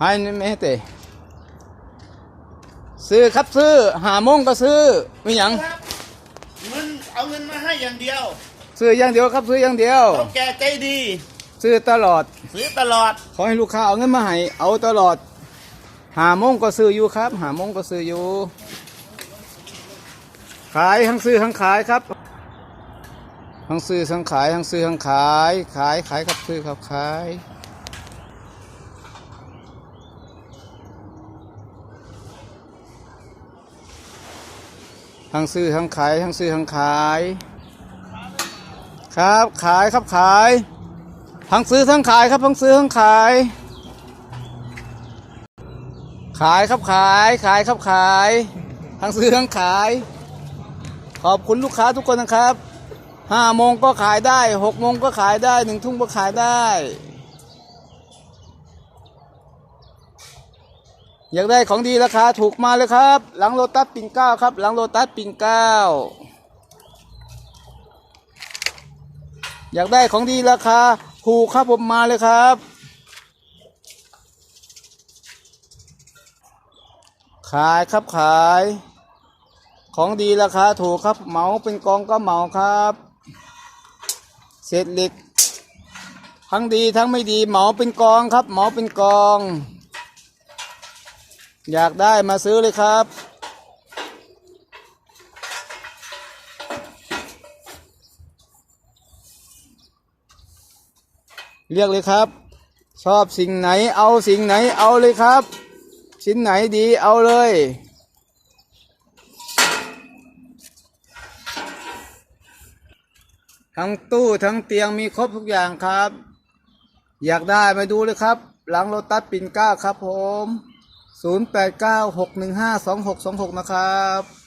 ให้นี่ไม่ให้เตะซื้อครับซื้อหาโมงก็ซื้อไม่หยังครับเงินเอาเงินมาให้อย่างเดียวซื้ออย่างเดียวครับซื้ออย่างเดียว เขาแกใจดีซื้อตลอด ซื้อตลอด ขอให้ลูกค้าเอาเงินมาให้เอาตลอด หาโมงก็ซื้ออยู่ครับ หาโมงก็ซื้ออยู่ ขายทั้งซื้อทั้งขายครับ ทั้งซื้อทั้งขายทั้งซื้อทั้งขาย ขายขายครับซื้อครับขาย ทั้งซื้อทั้งขายทั้งซื้อทั้งขาย ครับขายครับขาย ทั้งซื้อทั้งขายครับทั้งซื้อทั้งขาย ขายครับขายขายครับขาย ทั้งซื้อทั้งขาย ขอบคุณลูกค้าทุกคนนะครับห้าโมงก็ขายได้หกโมงก็ขายได้หนึ่งทุ่มก็ขายได้ อยากได้ของดีราคาถูกมาเลยครับ หลังโลตัสปิ่นเก้าครับ หลังโลตัสปิ่นเก้าอยากได้ของดีราคาถูกครับผมมาเลยครับ ขายครับขาย ของดีราคาถูกครับเหมาเป็นกองก็เหมาครับเศษเหล็กทั้งดีทั้งไม่ดีเหมาเป็นกองครับ เหมาเป็นกอง อยากได้มาซื้อเลยครับ เรียกเลยครับ ชอบสิ่งไหนเอาสิ่งไหนเอาเลยครับ ชิ้นไหนดีเอาเลยทั้งตู้ทั้งเตียงมีครบทุกอย่างครับ อยากได้มาดูเลยครับ หลังโลตัสปิ่นเก้าครับผม 0896152626 นะครับ